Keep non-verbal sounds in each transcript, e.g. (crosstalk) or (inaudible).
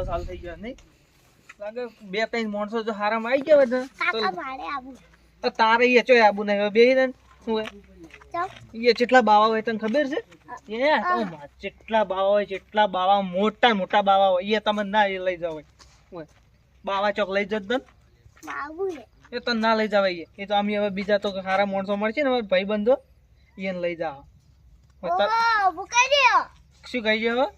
મેળો ચાલુ થઈ ગયો નહીં? લાગે બે ત્રણ માણસો જો હારામાં આવી ગયા બધા તો તારે એ ચોય આબુ નહીં બે ને શું હે એ કેટલા બાવા હોય તને ખબર છે? એ જેટલા બાવા હોય જેટલા બાવા મોટા મોટા બાવા હોય એ તમે ના એ લઈ જાવ હોય. બાવા ચોક લઈ જત તને. એ. તને ના લઈ જવાય એ તો અમે હવે બીજા તો સારા માણસો મળશે ને ભાઈ બંધો એને લઈ જાવ ઓ મુકાઈ દો. શું કહી નતા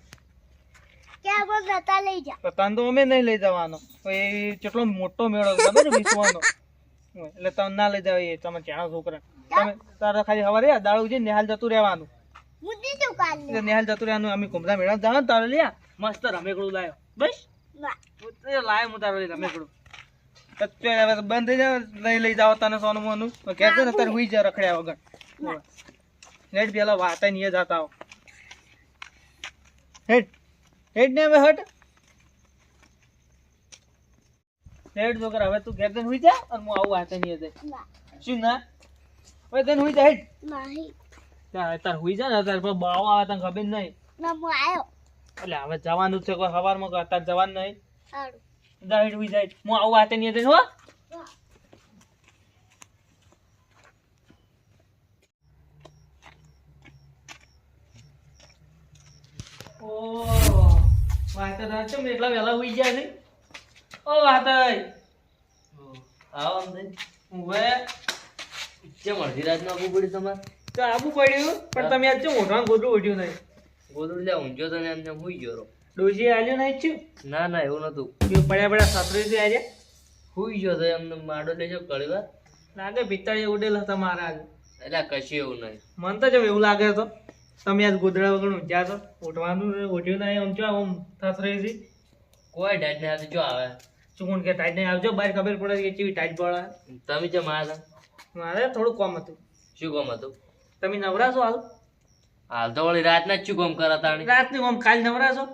લઈ જા. તો તો અમે નહીં લઈ જવાનો. એ કેટલો મોટો મેળો ખબર વિશ્વનો? એટલે તમે ના લઈ જવાય તમે ચાણો છોકરા. તમે તારે ખાલી હવારે દાડું જઈને નિહાલ જતું રહેવાનું. મુદ્દી તો કાલ નિહાલ જતું રહેવાનું અમે કુમરા મેળા જવાનું તારે લ્યા. મસ્ત રમેકડું લાયો. બસ? લાયો હું તારે રમેકડું. તો બંધ થઈ જાય લઈ લઈ જાઓ તને સોનું મોનું કે ને તારે હુઈ જા રખડ્યા વગર. હેડ પેલા વાતા નહીં જતા હો હેડ. હેડ ને હવે હટ. હેડ છોકરા હવે તું ઘેર હુઈ જા અને હું આવું વાતા નહીં જાય શું ના? હવે તને હુઈ જા હેડ. નહીં. તાર હુઈ જા ને તાર પર બાવ આવે તને ખબર નહીં. ના હું આયો. એટલે હવે જવાનું છે કોઈ સવારમાં કોઈ અત્યારે જવાનું નહીં. જા હેડ હુઈ જાય હું આવું વાતે નહીં જાય હો. ઓહ. વાતે ના ચમ એટલા વહેલા હુઈ ગયા નહીં. ઓ વાતય આવો અમને હવે કેમ અડધી રાતનું આબુ પડ્યું તમારે? તો આબુ પડ્યું પણ તમે આજ ચમ ઓઢવાનું ગોડું ઓઢ્યું નહીં? ગોદડું લે ઊંઝો તને એમને હુઈ ગયો રહો. ડોશી આલ્યું નહીં છું? ના ના એવું નતું કે પડ્યા પડ્યા સસરીથી આજે હુઈ ગયો તો એમને માડો લેજો કળવા લાગે પિત્તળીએ ઉડેલ હતા મારા એટલે કશું એવું નહીં. મન તો જેમ એવું લાગે તો. તમે આજ ગોદડા વગર ઊંઘ્યા છો? ઉઠવાનું ને ઉઠ્યું નહીં આમ ચો આમ થસરી કોઈ ટાઈટ ને હાથે જો આવે. ચૂકું કે ટાઈટ નહીં આવજો બહાર ખબર પડે કે કેવી ટાઈટ પડે તમે જે મારા મારે થોડું કોમ હતું. શું કોમ હતું? તમે નવરા છો હાલ? હાલ તો વળી રાતના જ શું કોમ કરા તાણી? રાતની આમ કાલ નવરા છો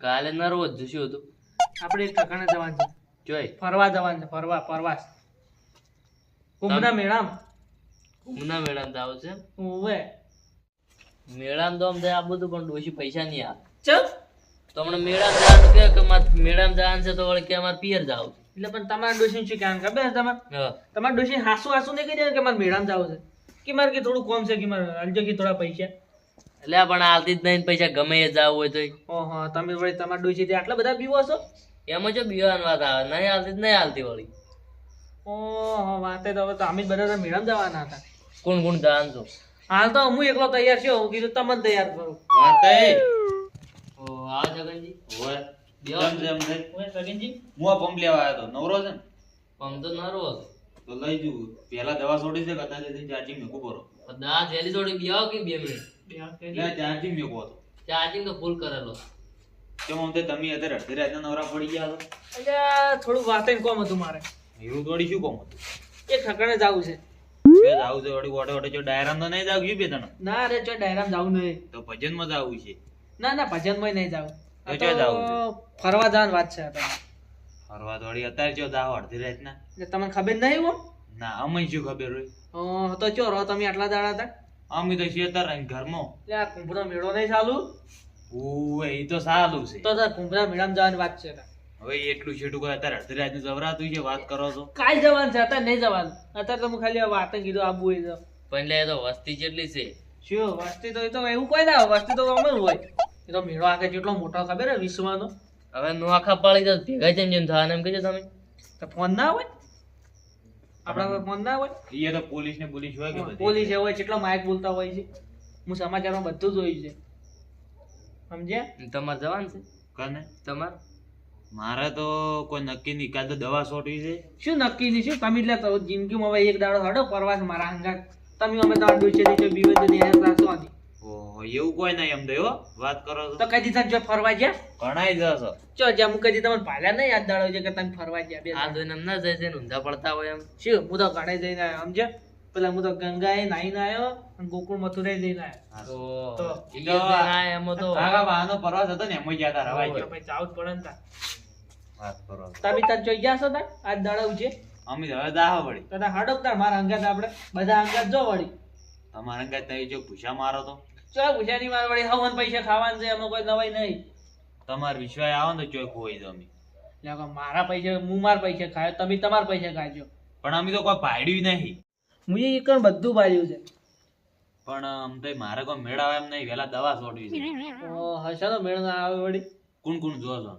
કાલે નરવો જ શું હતું? આપણે એક ઠકાણે જવાનું છે. જોઈ. ફરવા જવાનું છે ફરવા ફરવા. કુંભના મેળામાં. કુંભના મેળામાં આવું છે ઓવે મેળામાં તો આમ થાય આ બધું પણ ડોશી પૈસા નહીં આવે ચલ તો હમણાં મેળામાં જવાનું કે કે મેળામાં જવાનું છે તો વળી કે અમારે પિયર જાવ એટલે પણ તમારા ડોશી શું કહેવાનું ખબર તમારે? તમારા ડોશી હાસુ હાસુ નહીં કહી દે કે મારે મેળામાં જાવ છે. કે મારે કે થોડું કોમ છે કે મારે અલજો કે થોડા પૈસા. એટલે પણ આલતી જ નહીં પૈસા ગમે એ જાવ હોય તોય. ઓહો તમે વળી તમારા ડોશી આટલા બધા પીવો છો? એમાં જો બીવાની વાત આવે. નહીં આલતી જ નહીં આલતી વળી. ઓહો વાતે તો હવે તો અમે બધા તો મેળામાં જવાના હતા. કોણ કોણ જવાનું છો? હાલ તો હું એકલો તૈયાર છું હું કીધું તમને તૈયાર કરું. ઓ આ જગનજી. ઓય બેહો. જમ જેમ છે. ઓય જગનજી. હું આ પંપ લેવા આવ્યો તો નવરો છે ને? પમ તો નરો તો લઈ જુ પેલા દવા છોડી છે કદાચ તેથી ચાર્જિંગ મેકો કરો પણ જેલી છોડી થોડી કે બે મિનિટ? બે હાથ કરી. એટલે ચાર્જિંગ મેકો હતો. ચાર્જિંગ તો ફૂલ કરેલો. કેમ તે તમે અત્યારે અડધી રાતના નવરા પડી ગયા હતો અલ્યા, થોડું વાતે કોમ હતું મારે. એવું થોડી શું કોમ હતું? એ ઠકણે જાવું છે. કે જાવું છે વળી ઓટે ઓટે જો ડાયરામ તો નહીં જાવ બે તને ના રે ચો ડાયરામ જવું નહીં. તો ભજનમાં જાવું છે. ના ના ભજનમાં નહીં જવું. તો ક્યાં જાવું ફરવા જવાની વાત છે ફરવા તો વળી અત્યારે જો જાવ અડધી રાતના. એટલે તમને ખબર નહીં હો ના અમે શું ખબર હોય? તો રહો તમે આટલા દાડા હતા. અમે તો છીએ રહીને ઘરમાં. એટલે આ કુંભનો મેળો નહીં ચાલુ? ઓય એ તો સારું છે. તો તાર કુંભના મેળામાં જવાની વાત છે તાર. હવે એટલું છેટું કોઈ અત્યારે અડધી રાતનું જવરાતું છે વાત કરો છો. કાલ જવાનું છે અત્યારે નહીં જવાનું. અત્યારે તો હું ખાલી વાત કીધું આબુ હોય તો. પણ લે તો વસ્તી જેટલી છે. શું વસ્તી તો એ તો એવું કોઈ ના વસ્તી તો અમર હોય. એ તો મેળો આખે જેટલો મોટો ખબર હે વિશ્વનો. હવે નોખા પાડી દો ભેગા જેમ જેમ થવાના એમ કહેજો તમે. તો ફોન ના હોય? આપણા કોઈ ફોન ના હોય? એ તો પોલીસ ને પોલીસ હોય કે બધી? પોલીસ હોય કેટલો માઇક બોલતા હોય છે. હું સમાચારમાં બધું જોયું છે. સમજ્યા? તમારે જવાનું છે? કને? તમારે? મારે તો કોઈ નક્કી નહીં. કાં તો દવા છોટવી છે. શું નક્કી નહીં? શું? તમે એટલે તો જિંદગીમાં હવે એક દાડો હડો પરવાસ મારા હંગા તમે અમે તમારા ડોસે નીચે બીવે તો ત્યાં રાખશો. એવું કોઈ નહીં એમ તો વાત કરો તો કદી તમે જો ફરવા જ્યા ઘણાય જશો. ચો જ્યાં હું કદી તમને ભાલ્યા નહીં યાદ દાડો છે કે તમે ફરવા જ્યા બે આ જોઈને એમ ના જાય છે ઊંધા પડતા હોય એમ. શું? હું તો ઘણે જઈને આવ્યો છે પેલા હું તો ગંગાએ નાહીને આવ્યો અને ગોકુળ મથુરાએ જઈને આવ્યો. તો ના તો. આગા વાહનો પરવાસ હતો ને એમ જ જતા રવાય તો ગયો જ પડે ને. વાત કરો તમે તાર જોઈ ગયા છો તાર? આજ દાડા છે. અમે હવે દાહ વળી. તો હાડો તાર મારા અંગાત આપણે બધા અંગાત જો વળી. તમારા કાંઈ તમે જો પૂછા મારો તો. ચો ગુજરાતી માં વળી હવન પૈસા ખાવાનું છે એમાં કોઈ નવાઈ નહીં. તમારે વિશ્વાસ આવો ને તો ચોખ્ખું હોય અમે. એટલે મારા પૈસા હું મારા પૈસા ખાયો તમે તમારા પૈસા ખાજો. પણ અમે તો કોઈ પાડ્યું નહીં. હું એ બધું પાડ્યું છે. પણ આમ તો મારે કોઈ મેળાવે એમ નહીં વેલા દવા છોડવી છે. ઓ હશે તો મેળ ના આવે વળી. કોણ કોણ જોવા છો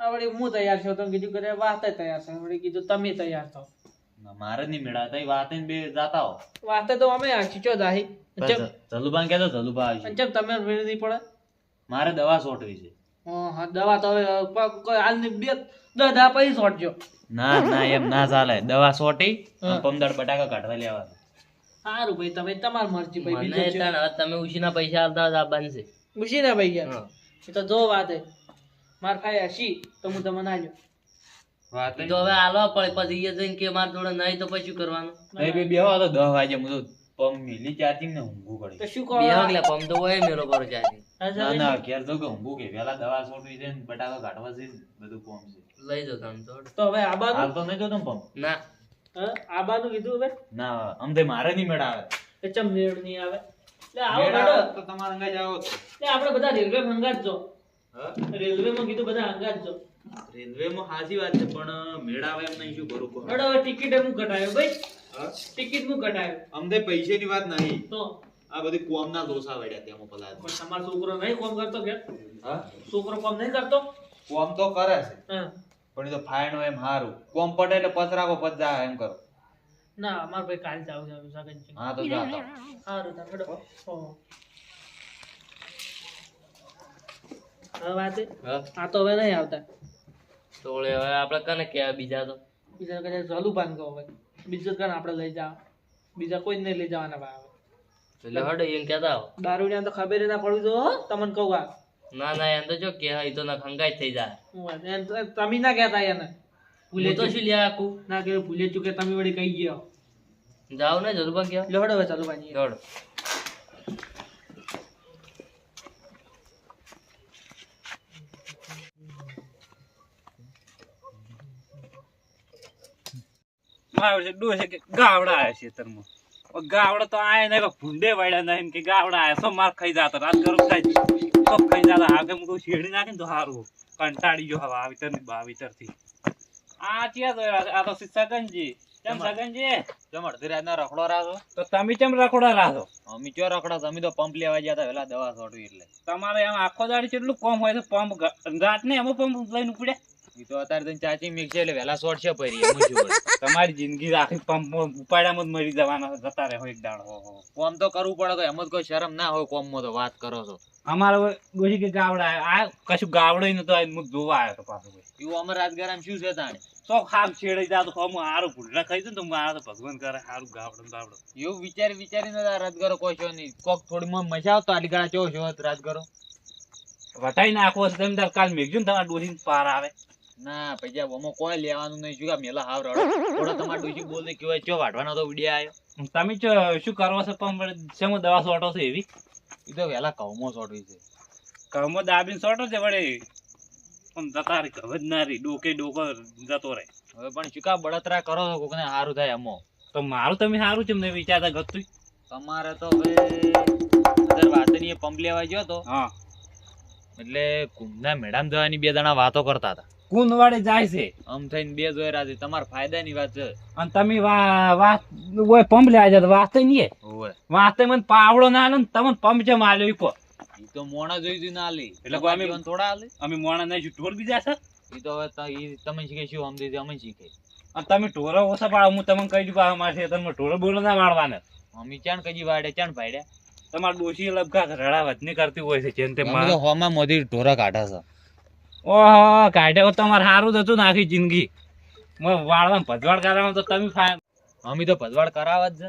આ હું તૈયાર છું તમે કીધું કે વાત તૈયાર છે. વળી કીધું તમે તૈયાર થાવ મારે નહીં મેળા તઈ વાત બે જાતા હો. વાતે તો અમે આખી દાહી ચમ જલુભાઈ કહેતો જલુભા આવશે ચમ તમે વેળ પડે? મારે દવા સોટવી છે. હા દવા તો હવે બે દસ દા પછી છોડજો ના ના એમ ના ચાલે. દવા સોટી હા. પમદાડ બટાકા કાઢવા લેવા સારું ભાઈ તમે તમારી મરજી ભાઈ બીજું છે તમે ઉછીના પૈસા આલતા હોય તો આ બનશે. ઉશીના ને ભાઈ યાર એ તો જો વાત હે માર ખાઈ હસી તો હું તમને આલ્યો તો હવે આલવા પડે પછી એ જઈને કે માર જોડે નહીં તો પછી શું કરવાનું? નહીં બે બેહો તો દસ વાગે હું તો પમ મિલી ચાર્જિંગ ને ઊંઘું તો શું બે બેહો એટલે પમ તો હોય મેલો કરો ચાર્જિંગ ના ના ઘેર તો કે ઊંઘું કે વેલા દવા છોડવી છે ને બટાકા કાઢવા છે બધું પમ છે. લઈ જો તમ તો. તો હવે આબાનું હાલ તો નહીં જોતો ને પંપ ના. આ બાજુ કીધું હવે? ના આમ તો મારે નહીં મેળાવે એ ચમ મેળ નહીં આવે? એટલે આવો બેટો. તો તમારે અંગા જાઓ એટલે આપણે બધા રેલવે હા રેલવે માં કીધું બધા અંગાજજો રેલવે માં હાજી વાત છે પણ મેળાવે એમ નહીં શું કરું કહો? હવે ટિકિટ હું કટાયો ભાઈ. ટિકિટ હું કટાયો અમને પૈસેની વાત નહીં. તો? આ બધી કોમના દોષા વળ્યા ત્યાં પલા પણ તમારો છોકરો નહીં કોમ કરતો કે? હા? છોકરો કોમ નહીં કરતો? કોમ તો કરે છે પણ એ તો ફાયણો એમ હારું. કોમ પડે એટલે પચરાકો પચા એમ કરો. ના અમાર ભાઈ કાલ જાવ જાવ સગન હા તો જાવ સારું તા હેડો હો હવે વાત આ તો હવે નહીં આવતા. તો હવે આપણે કને કહેવાય બીજા તો? બીજા કદાચ ચાલુ કહો હવે. બીજું કને આપણે લઈ જાવ. બીજા કોઈ નહીં લઈ જવાના ભાઈ હવે. એટલે હડો એમ કહેતા આવો ને તો ખબર ના પડવી તો હો, તમને કહું આ. ના ના એમ તો જો કે એ તો ના ખંગાઈ થઈ જાય. હું તમે ના કહેતા એને. ભૂલે તો શું લ્યા આખું? ના કે ભૂલે ચૂકે તમે વળી કહી ગયો. જાવ ને જરૂર કહેવા લો હડો હવે ચાલુ પાણી દોડ મારે છે ડોસે કે ગાવડા આયા ખેતરમાં ગાવડા તો આયા ને ભૂંડે વાળ્યા નહીં કે ગાવડા આયા સો માર ખાઈ જાતો? રાત ગરમ થાય તો ખાઈ જાતા? હાકે હું કહું શેરડી નાખે ને તો સારું કંટાળી ગયો હવે આવીતરની બાવીતરથી. આ ચિયા આ તો સગનજી. કેમ સગનજી? ચમ અડધી રાતના રખડો રાજો તો તમે કેમ રખડો રાખો અમે ચો રખડા? તમે તો પંપ લેવા ગયા હતા વેલા દવા છોડવી એટલે. તમારે એમ આખો દાડી કેટલું કોમ હોય તો પંપ રાત ને એમાં પંપ લઈને ઉપડ્યા? તો અત્યારે તો ચાચી મિક્સ છે એટલે વેલા છે પરી. તમારી જિંદગી આખી પંપ ઉપાડામાં જ મરી જવાના જતા રહે એક દાડો. કોમ તો કરવું પડે તો એમ જ કોઈ શરમ ના હોય કોમમાં તો વાત કરો છો. અમારે ડોસી કે ગાવડા આ કશું ગાવડો નતો હું જોવા આવ્યો તો પાછો એવું અમાર રાજગારામાં શું છે તાણે તો ખાપ છેડાઈ જાતો હમ હારું ભૂલના ખાઈ દઉં ને તો મારા તો ભગવાન કરે હારું ગાવડો ગાવડો. એવું વિચારી વિચારીને તો આ રાજગારો કોઈ છો નહીં. કોક થોડી માં મજા આવતો આટલી ગાળા ચો છો રાજગારો વટાઈ નાખવો છે તમે તાર કાલ મેઘજો તમારા ડોસી પાર આવે. ના પૈસા ઓમો કોઈ લેવાનું નહીં? શું મેલા હાવ રડો? થોડો તમારે ડોશી બોલે કે હોય ચો વાઢવાનો તો વિડિયો આવ્યો તમે ચો- શું કરો છો? પણ શેમાં દવા સોટો છે એવી? એ તો વહેલા કૌમો સોટવી છે. કૌમો દાબીને સોટો છે વળે. પણ જતા રે જ ના રે ડોકે ડોકો જતો રહે. હવે પણ શું કા બળતરા કરો છો? કોકને સારું થાય અમો તો મારું તમે સારું છે મને વિચારતા ગતું? તમારે તો હવે અંદર વાતની પંપ લેવા ગયો તો? હા. એટલે કુંભના મેડમ જવાની બે દાણા વાતો કરતા હતા. કુંદ વાડે જાય છે. આમ થઈને બે જોઈ રહ્યા છે. તમારા ફાયદાની વાત છે. અને તમે વાત ઓય પંપ જતા વાસ્તે નહીં ઓય. વાસ્તે મને પાવડો ના આલો ને તમને પંપ જેમ આલ્યો ઈ ઈ તો મોણા જોઈ જોઈને આલી. એટલે કોઈ અમે- થોડા આલી. અમે મોણા નહીં ઢોર બીજા છે? ઈ તો હવે ઈ તમે શીખે શું સમજી અમે શીખે. અને તમે ઢોરો ઓછા પાડો હું તમને કહી દઉં અમારે છે તમે ઢોરો બોલો ના વાળવાના. અમે ચાણ કજી વાડે ચાણ ભાડ્યા? તમારે ડોશી લબકા રડાવત નહીં કરતી હોય છે જેમ તે હોમાં મોદી ઢોરા કાઢા છે. ઓહો કાઢ્યો તમારે સારું જ હતું આખી જિંદગી. વાળવા ભજવાડ કરવામાં તો તમે અમે તો ભજવાડ કરાવવા જ. છે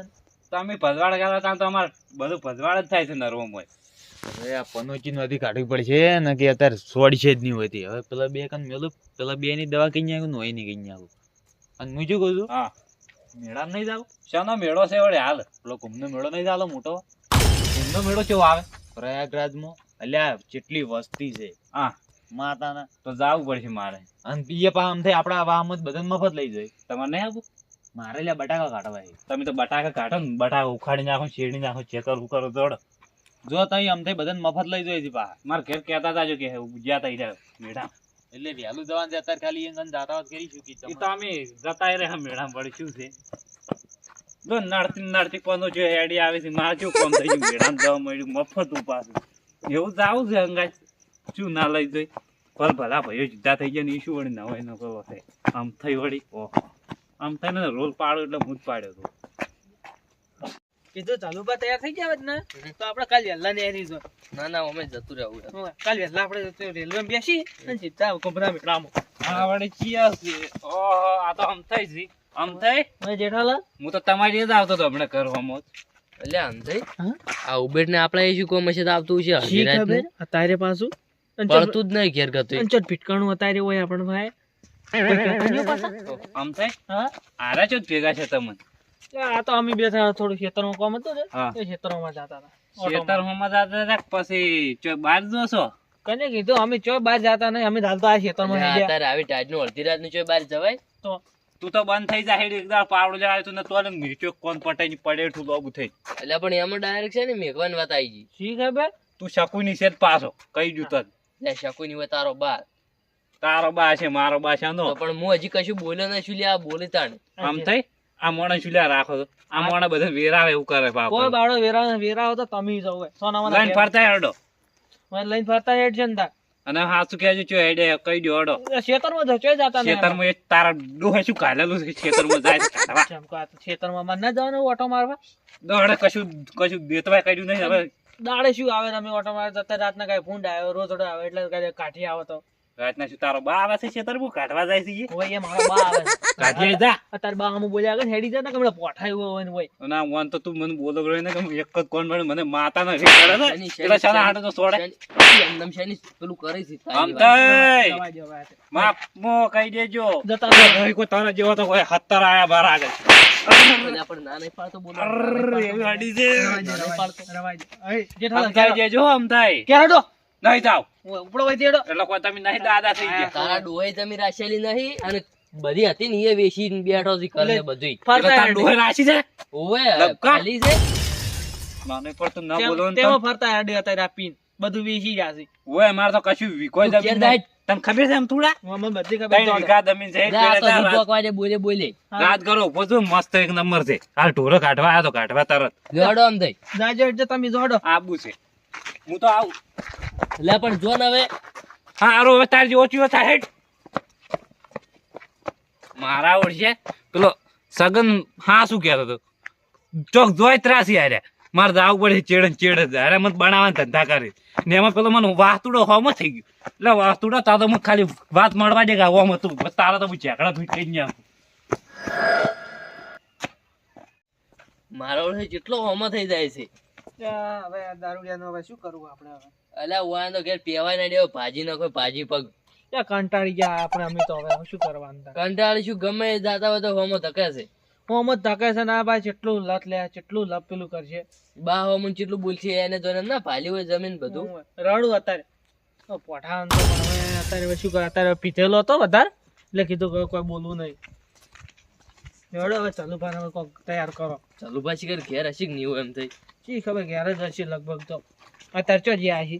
તમે ભજવાડ કરવા ત્યાં તો અમારે બધું ભજવાડ જ થાય છે નરવોમાં હવે આ પનોચી નદી કાઢવી પડશે ને કે અત્યારે છોડશે જ નહીં હોતી હવે પેલા બે કન મેલું પેલા બે ની દવા કઈ આવું હોય નહીં કઈ આવું. અને હું શું કહું છું? હા. મેળામાં નહીં જાવ શાનો મેળો છે વળે હાલ? પેલો કુંભનો મેળો નહીં ચાલો મોટો? એમનો મેળો કેવો આવે? પ્રયાગરાજમાં. અલ્યા જેટલી વસ્તી છે. હા. માતાના. તો જાવું પડશે મારે. અને પીએ પા આમ થાય આપણા વામ જ બધા મફત લઈ જાય. તમારે નહીં આપું મારે લે બટાકા કાઢવા તમે તો બટાકા કાઢો ને બટાકા ઉખાડી નાખો શેરડી નાખો ચેકર ઉકરો દોડ જો તઈ અમથે બધાને મફત લઈ જોઈ છે પા મારા ઘેર કહેતા હતા જો કે ગયા તા જાય મેળા એટલે વહેલું જવાનું અત્યારે ખાલી એ ગન જાતાવત કરી ચૂકી એ તો અમે જતા રહે મેળા વળી શું છે? જો નડતી નડતી પનો જો હેડી આવે છે મારે જો કોમ થઈ ગયું? મેળામાં જવા મળ્યું મફત ઉપાસ એવું જ આવું છે અંગાજ શું ના લઈ જોઈ? ભલ ભલા ભાઈઓ જુદા થઈ ગયા ને એ શું વળી ના હોય ન કરો થાય. આમ થઈ વળી ઓહો. આમ થઈને રોલ પાડો એટલે હું જ પાડ્યો હતો કીધું ચાલુ બા તૈયાર થઈ ગયા ને તો આપણે કાલ વહેલા ને એરી ના ના અમે જતું રહેવું કાલ વહેલા આપણે રેલવે બેસી અને સીધા કોબરા મેળામાં આ વળી ચિયા છે. ઓહો આ તો આમ થઈ આમ થઈ જેઠાલાલ હું તો તમારી જ આવતો હતો હમણાં કરવામાં એટલે આમ થઈ આ ઉબેર ને આપણે શું કોમ હશે તો આવતું છે? અત્યારે પાછું? પડતું જ નહીં ઘેર ગતું ચટ ભીટકાણું અત્યારે હોય આપણ ભાઈ? આમ થાય? હા. આરા ચો ભેગા છે તમે? આ તો અમે બે થોડું ખેતરમાં કામ હતું ને એ જતા હતા. ખેતરમાં જતા હતા પછી ચો બહાર જોશો? કને કીધું અમે ચો બહાર જતા નહીં અમે હાલ તો આ ખેતરમાં. અત્યારે આવી ટાઈટનું અડધી રાતનું ચો બહાર જવાય? તો. તું તો બંધ થઈ જાય એકદમ પાવડો જાય તું ને તો ને નીચે કોણ પટાઈ પડે ઠું લોબુ થઈ એટલે પણ એમાં ડાયરેક્ટ છે ને મેઘવાની વાત આવી ગઈ. શી ખબર? તું શકુની છે જ પાછો કઈ જુ તને. શકું ની હોય તારો બા તારો બા છે મારો બા છે નો પણ હું હજી કશું બોલ્યો છું લ્યા બોલે તાણ આમ થઈ? આ મોણા ચૂલ્યા રાખો છો? આ મોણા બધા વેરાવે એવું કરે બાપ. કોઈ બાળો વેરા વેરાવો તો તમે જવું હોય સોનામાં લઈને ફરતા હેડો. લઈને ફરતા હેડ છે ને. અને હાચું કહેજો ચો હેડે કઈ દો હેડો. ખેતરમાં તો જાતા નહીં ખેતરમાં એ તારા ડોહે શું કાલેલું છે? ખેતરમાં જાય તો ખેતરમાં મારે ના જવાનું ઓટો મારવા. દોડે કશું કશું દેતવાય કર્યું નહીં હવે દાડે શું આવે તમે ઓટો મારવા જતા રાતના કઈ ફૂંડ આવ્યો રોતડો આવે એટલે કઈ કાઠી આવે તો. રાતના શું તારો બા આવે છે ખેતરમાં કાઢવા જાય છે એ મારો બા આવે (laughs) કાઢી જા. તાર બા આમ બોલ્યા કે હેડી જા ને કમળે પોઠાયું હોય ને હોય. ના વન તો તું મને બોલો ગયો ને કે એક જ કોણ મળે મને માતા નથી કરે ને એટલે શાના હાટે તો છોડે શેની- છે શેની પેલું કરે છે આમ જવા માપ મો કહી દેજો. જતા રહો. કોઈ તારા જેવો તો કોઈ હત્તર આયા બાર આગળ. બધી હતી ને એ વેચીને બેઠો છે હેડે. ડોહે રાશી છે? ઓવે ખાલી છે? મને પણ તું ના બોલો તેમાં ફરતા હેડે હતા આ પીન. બધું વેચી જાશે. ઓય મારે તો કશું વિકોય જમીન નહીં. તને ખબર છે એમ થોડા? મને બધી ખબર ત્રણ તો વીઘા જમીન છે એક જા તો જા, દીપક બોલે બોલે. રાત કરો ઊભો છું મસ્ત એક નંબર છે. હાલ ઢોરો કાઢવા આવ્યો તો કાઢવા તરત. જોડો આમ થઈ જાજો એટલે તમે જોડો. આબુ છે. હું તો આવું. લે પણ જો ને હવે. હા હારું હવે તારી ઓછી ઓછા હેડ. મારા ઓળશે. પેલો સગન હા શું કહેતો તો ચોક જોઈ ત્રાસી હારે. મારે તો આવું પડે ચેડ ચેડ જ. હારે મને બનાવવાનો ધંધા કરી. ને એમાં પેલો મને વાસ્તુડો હોમ થઈ ગયો. એટલે વાસ્તુડો તારો તો મને ખાલી વાત મળવા દે કે હોમ હતું. તારા તો હું ઝેકડા થઈ થઈ ગયા મારો જેટલો હોમો થઈ જાય છે. હવે આ હવે શું કરવું આપણે હવે? અલ્યા તો ઘેર પેવાય ના દેવો ભાજી નાખો ભાજી પગ. કંટાળી ગયા આપણે અમે તો હવે શું કરવાનું કંટાળી શું ગમે દાદા જાતા હોય તો હોમો ધકે છે. હું જ ધકે છે ને ભાઈ કેટલું લત લે કેટલું લપ પેલું કરશે બા હોમો જેટલું બોલશે એને જોને ના ભાલી હોય જમીન બધું. હું રડું અત્યારે. પઠાણ તો હવે અત્યારે શું કરે અત્યારે પીધેલો હતો વધારે. એટલે કીધું કે કોઈ બોલવું નહીં. રડો હવે ચાલુ ભાઈ હવે કોક તૈયાર કરો. ચાલુ પાછી ઘર હશે કે નહીં એમ થઈ શી ખબર ઘેર જ હશે લગભગ તો. અત્યારે ચો જ્યાં હશે?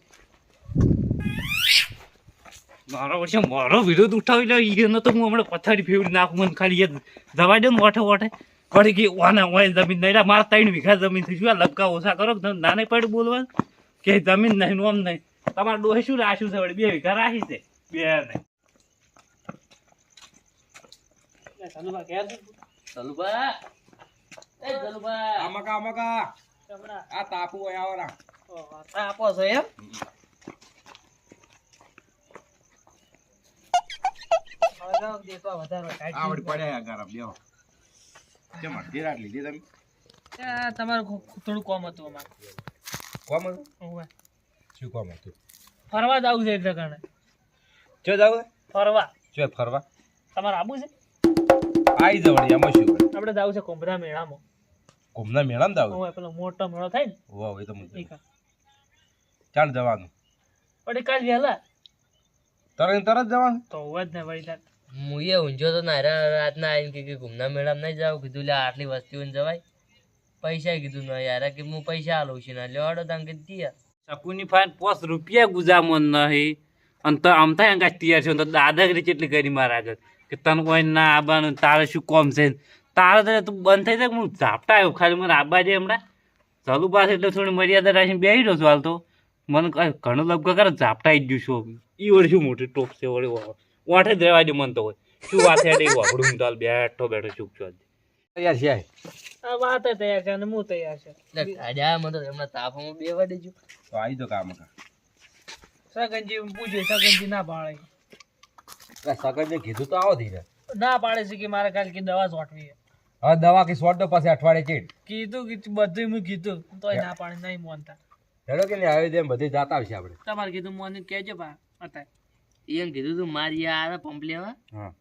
મારો વર્ષે મારો વિરોધ ઉઠાવી લે ઈને તો હું હમણાં પથારી ફેવડી નાખું મને ખાલી દવા દે ને ઓઠે ઓઠે. વળી કે વાના હોય જમીન નહીં મારા ત્રણ વીઘા જમીન થઈ શું આ લબકા ઓછા કરો કે નાને પડે બોલવાનું? કે જમીન નહીં આમ નહીં તમારે ડોહે શું રાખ્યું છે વળી? બે વીઘા રાખી છે? બે નહીં એ ચાલુ આમકા આમકા આ તાપુ આવ્યા તાપો છો એમ? હવે દેખવા વધારો કાઢી પડ્યા ગરમ લ્યો કેમ અડધી રાત લીધી તમે? તમારું થોડું કોમ હતું અમારે. કોમ હતું? શું કોમ હતું? ફરવા જવું છે એટલે કારણે. ચો જાવ ફરવા. ચો ફરવા. તમારે આવું છે? આવી જવડી એમાં શું હોય આપણે જવું છે કોંભરા મેળામાં. કુંભના મેળામાં જાવ? ઓવે, પેલો મોટો મેળો થાય ને. વાહ એ તો કા. ચાલ જવાનું. વળી કાલ વહેલા. તરત તરત જવાનું? તો હોવા જ ને વળી તાર. મુએ ઊંઝો તો નારા રાતના આવીને કે કે ઘૂમના મેળામાં નહીં જાવ કીધું લે આટલી વસ્તીઓને જવાય. પૈસા કીધું ના યાર કે હું પૈસા આલું છું ના લેવાડો તાન કે દિયા શકુની ફાઈન પોસ રૂપિયા ગુજામન નહીં. અને તો આમ થાય અંગાજ તૈયાર છે તો દાદાગીરી કેટલી કરી મારા આગળ? કે તને કોઈ ના આવવાનું તારે શું કોમ છે? તારે તો તું બંધ થઈ જાય હું ઝાપટા આવ્યો ખાલી મને આબા છે હમણાં ચાલુ પાસે એટલે થોડી મર્યાદા રાખીને બેસી રહ્યો છું હાલ તો. મને ઘણો ઘણું લગભગ કરે ઝાપટા આવી જ ગયું છું. એ વળી શું મોટી ટોપ છે વળી? વાંઠે જ રહેવા દે મન તો હોય. શું વાત છે વાપડું હું તો બેઠો બેઠો ચૂપ છું તૈયાર છે આ વાત તૈયાર છે અને હું તૈયાર છે. એટલે આજા મને તો એમના તાફામાં બે વાડે જો તો આવી તો કામ કા સગનજી પૂછે સગનજી ના પાડે. સગનને કીધું તો આવો ધીરે. ના પાડે છે કે મારે કાલ કે દવા સોટવી છે. હવે દવા કે સોટ દો પછી અઠવાડિયે ચીડ. કીધું કે બધું મેં કીધું તોય ના પાડે નહીં મોનતા. હેડો કે લે આવી દે બધી જાતા આવશે આપણે. તમારે કીધું મોને કેજો બા અત્યારે. એને કીધું તું મારી આ પંપ લેવા? હા.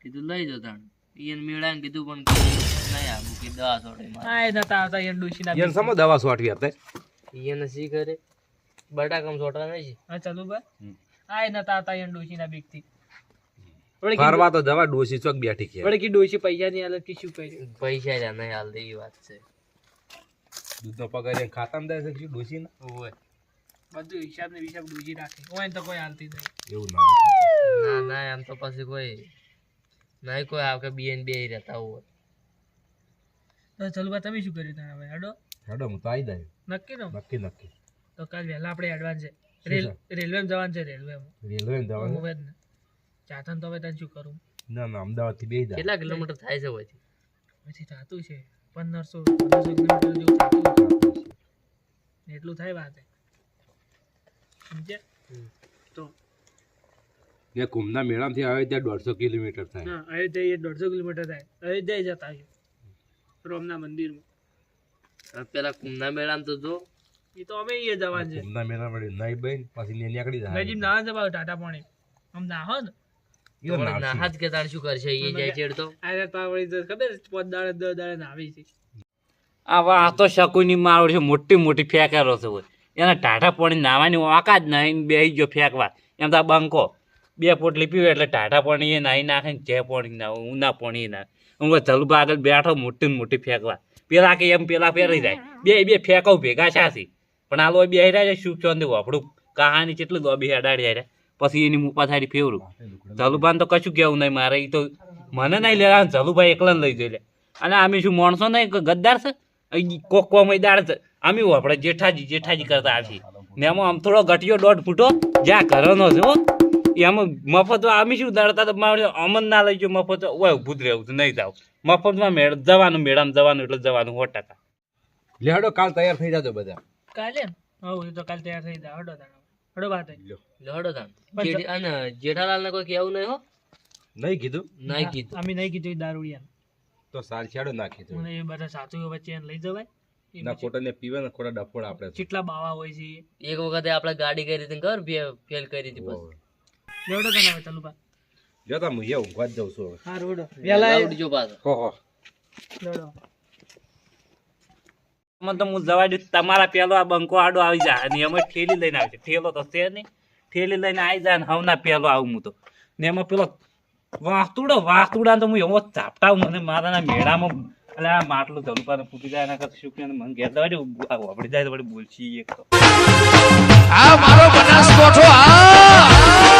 કીધું લઈ જો તણ. એને મેળા કીધું પણ નહીં આવું કે દવા સોટે હા એ નતા આવતા યાર ડોશીના એને સમો દવા સોટવી હતી એને સી કરે? બટાકામ સોટા નહીં હા ચાલુ બા. હા એ નતા આવતા ના ડોશીના બીકથી. ફરવા તો દવા ડોસી ચોક બેઠી કે વળી કે ડોશી પૈસા ની હાલત કે શું કરી? પૈસા લ્યા નહીં હાલ એ વાત છે. દૂધનો પગાર એને ખાતામાં દે છે શું ના ઓય બધું હિસાબ ને હિસાબ ડૂજી રાખે. હોય ને તો કોઈ હાલતી નહીં. એવું ના ના ના એમ તો પછી કોઈ નહીં કોઈ આવે કે બીએન બે રહેતા હોય. તો ચાલુ બા તમે શું કર્યું તારા ભાઈ? હડો. હડો હું તો આવી જાય નક્કી નો? નક્કી નક્કી. તો કાલ વહેલા આપણે એડવાન્સ છે. રેલ રેલવે જવાનું છે રેલવેમાં. રેલવે જવાનું? હું જ ને. ચાતન તો હવે તને શું કરું? ના ના અમદાવાદથી બે જાય કેટલા કિલોમીટર થાય છે હોય પછી થતું છે. પંદરસો પંદરસો કિલોમીટર જેવું થતું એટલું થાય વાત. તો ને કુંભના મેળામાંથી આવે ત્યાં દોઢસો કિલોમીટર થાય. હા અયોધ્યા એ દોઢસો કિલોમીટર થાય. અયોધ્યા જતા આવ્યો રોમના મંદિરમાં. પેલા કુંભના મેળામાં તો જો. એ તો અમે એ જવાનું છે. કુંભના મેળા મળી નહીં બેન પછી ને નીકળી જાય. નજીમ ના જવા ટાટા પાણી. આમ ના. હો ને નાહા જ કે તાણ શું કરશે? એ જાય ચેડ તો. આ પા વળી તો ખબર પોત દાડે દસ દાડે નાવી છે. આવા આ તો શકુની મારો છે મોટી મોટી ફેંકેલો છે એના ટાઢા પાણી નાવાની વાંકા જ નહીં બેસી ગયો ફેંકવા. એમ તો બંકો. બે પોટલી પીવે એટલે ટાઢા પાણી એ નાહી નાખે ને જે પાણી ના ઊના પાણી નાખે હું જલબા આગળ બેઠો, મોટી ને મોટી ફેંકવા. પેલા કે એમ, પેલા ફેરી જાય. બે બે ફેંકો ભેગા છાસી પણ આ લોકો બે રહ્યા છે શુક ચોંદે વાપડું કહાની કેટલું લોબી અડાડી જાય પછી એની મુપા થાડી ફેવરું. જલુભાન તો કશું કેવું નહીં મારે. એ તો મને નહીં લેવા જલુભાઈ એકલા લઈ જઈ લે. અને આમે શું, માણસો નહીં ગદ્દાર છે? કોક કોમ દાળ આમી આપણે જેઠાજી જેઠાજી કરતા આછી ને એમાં આમ થોડો ગટિયો દોઢ ફૂટો જ્યાં ઘરનો છે હો. એમાં મફત આમી શું દળતા તો મારે અમન ના લઈ ગયો મફત ઓય ઊભું જ રહેવું નહીં જાવ મફતમાં મેળ જવાનું મેળામાં જવાનું એટલે જવાનું સો ટકા. લે કાલ તૈયાર થઈ જાજો બધા. કાલે? ને તો કાલ તૈયાર થઈ જાય હડો તાણ. હડો વાત લડો તાણ. અને જેઠાલાલ ને કોઈ કેવું નહીં હો? નહીં કીધું. નહીં કીધું. અમે નહીં કીધું દારૂડિયા તો સાર છેડો નાખી દો મને એ બધા સાચું વચ્ચે એને લઈ જવાય. ના ખોટા ને પીવે ને ખોટા ડફોડ આપણે કેટલા બાવા હોય છે એક વખતે આપણે ગાડી કરી હતી ઘર ફેલ કરી હતી બસ જોડો તને હવે ચાલુ બા જો તા હું ઊંઘવા જ જાઉં છું હવે. હા રોડો. વેલા આવડજો પાછો. હો હો. લેવડો. મને તો હું જવા દઉં તમારા પેલો આ બંકો આડો આવી જાય અને એમાં ઠેલી લઈને આવી જાય. ઠેલો તો છે નહીં. ઠેલી લઈને આવી જાય ને હવના પેલો આવું હું તો. ને એમાં પેલો વાસ્તુડો વાસ્તુડા તો હું એવો ચાપટા મને મારાના મેળામાં એટલે આ માટલું ધરું પર ફૂટી જાય, એના શું કે મને ઘેર દવા આપડી જાય તો વળી બોલશી એક તો. આ મારો બનાસકોઠો, આ!